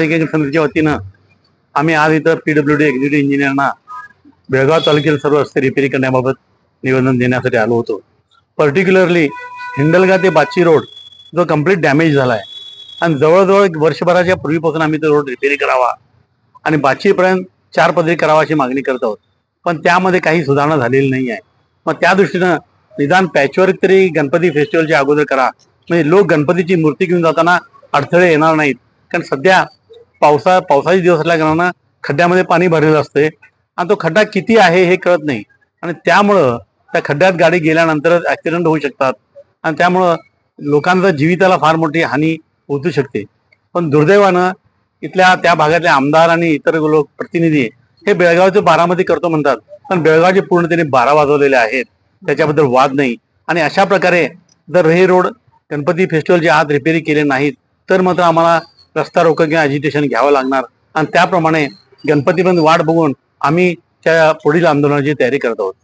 समितीच्या वतीनं आम्ही आज इथं पीडब्ल्यू डी एक्झिक्युटिव्ह इंजिनियरना बेळगाव तालुक्यातील सर्व रस्ते रिपेरी करण्याबाबत निवेदन देण्यासाठी आलो होतो। पर्टिक्युलरली हिंडलगा ते बाची रोड जो कंप्लीट डॅमेज झाला आहे. आणि जवळजवळ वर्षभराच्या पूर्वीपासून आम्ही तो रोड रिपेरी करावा. आणि बाचीपर्यंत चार पदरी करावा अशी मागणी करत आहोत. पण त्यामध्ये काही सुधारणा झालेली नाही आहे. मग त्या दृष्टीनं निदान पॅचवर्क तरी गणपती फेस्टिवलच्या अगोदर करा. म्हणजे लोक गणपतीची मूर्ती घेऊन जाताना अडथळे येणार नाहीत. कारण सध्या पावसा पावसाचे दिवस असल्या कारणानं खड्ड्यामध्ये पाणी भरलेलं असते. आणि तो खड्डा किती आहे हे कळत नाही. आणि त्यामुळं त्या खड्ड्यात गाडी गेल्यानंतरच ऍक्सिडेंट होऊ शकतात. आणि त्यामुळं लोकांचा जीविताला फार मोठी हानी पोहोचू शकते. पण दुर्दैवानं इथल्या त्या भागातले आमदार आणि इतर लोक प्रतिनिधी हे बेळगावचे बारामती करतो म्हणतात. पण बेळगावचे पूर्णतेने बारा वाजवलेले आहेत. त्याच्याबद्दल वाद नाही. आणि अशा प्रकारे जर हे रोड गणपती फेस्टिवलच्या आज रिपेरी केले नाहीत तर मात्र आम्हाला रस्ता रोको किंवा अजिटेशन घ्यावं लागणार. आणि त्याप्रमाणे गणपती बंद वाट बघून आम्ही त्या पुढील आंदोलनाची तयारी करत आहोत.